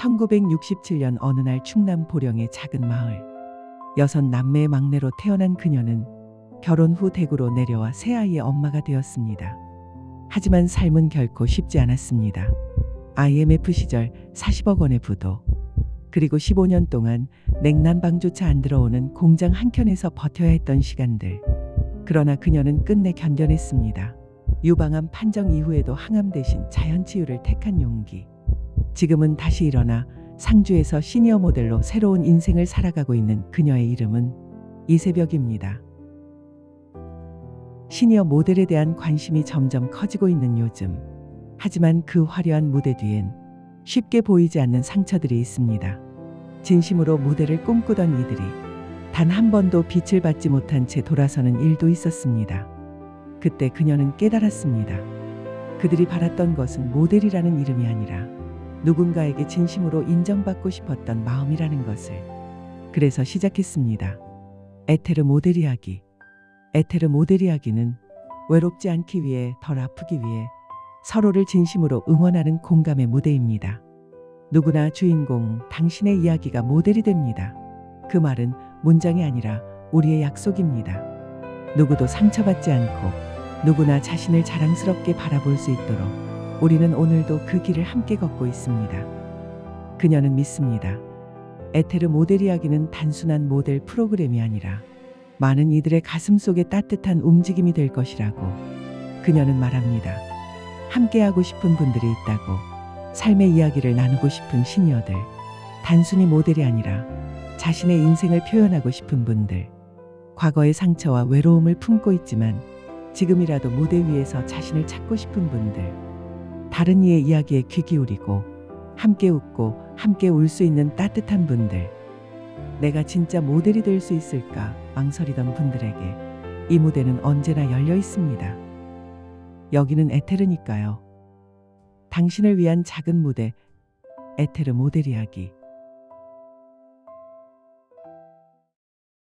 1967년 어느 날 충남 보령의 작은 마을. 여섯 남매의 막내로 태어난 그녀는 결혼 후 대구로 내려와 새 아이의 엄마가 되었습니다. 하지만 삶은 결코 쉽지 않았습니다. IMF 시절 40억 원의 부도, 그리고 15년 동안 냉난방조차 안 들어오는 공장 한켠에서 버텨야 했던 시간들. 그러나 그녀는 끝내 견뎌냈습니다. 유방암 판정 이후에도 항암 대신 자연 치유를 택한 용기. 지금은 다시 일어나 상주에서 시니어 모델로 새로운 인생을 살아가고 있는 그녀의 이름은 이세벽입니다. 시니어 모델에 대한 관심이 점점 커지고 있는 요즘. 하지만 그 화려한 무대 뒤엔 쉽게 보이지 않는 상처들이 있습니다. 진심으로 무대를 꿈꾸던 이들이 단 한 번도 빛을 받지 못한 채 돌아서는 일도 있었습니다. 그때 그녀는 깨달았습니다. 그들이 바랐던 것은 모델이라는 이름이 아니라 누군가에게 진심으로 인정받고 싶었던 마음이라는 것을. 그래서 시작했습니다. 에테르 모델 이야기. 에테르 모델 이야기는 외롭지 않기 위해 덜 아프기 위해 서로를 진심으로 응원하는 공감의 무대입니다. 누구나 주인공 당신의 이야기가 모델이 됩니다. 그 말은 문장이 아니라 우리의 약속입니다. 누구도 상처받지 않고 누구나 자신을 자랑스럽게 바라볼 수 있도록 우리는 오늘도 그 길을 함께 걷고 있습니다. 그녀는 믿습니다. 에테르 모델 이야기는 단순한 모델 프로그램이 아니라 많은 이들의 가슴 속에 따뜻한 움직임이 될 것이라고 그녀는 말합니다. 함께하고 싶은 분들이 있다고 삶의 이야기를 나누고 싶은 시니어들 단순히 모델이 아니라 자신의 인생을 표현하고 싶은 분들 과거의 상처와 외로움을 품고 있지만 지금이라도 무대 위에서 자신을 찾고 싶은 분들 다른 이의 이야기에 귀 기울이고 함께 웃고 함께 울 수 있는 따뜻한 분들 내가 진짜 모델이 될 수 있을까 망설이던 분들에게 이 무대는 언제나 열려 있습니다. 여기는 에테르니까요. 당신을 위한 작은 무대 에테르 모델 이야기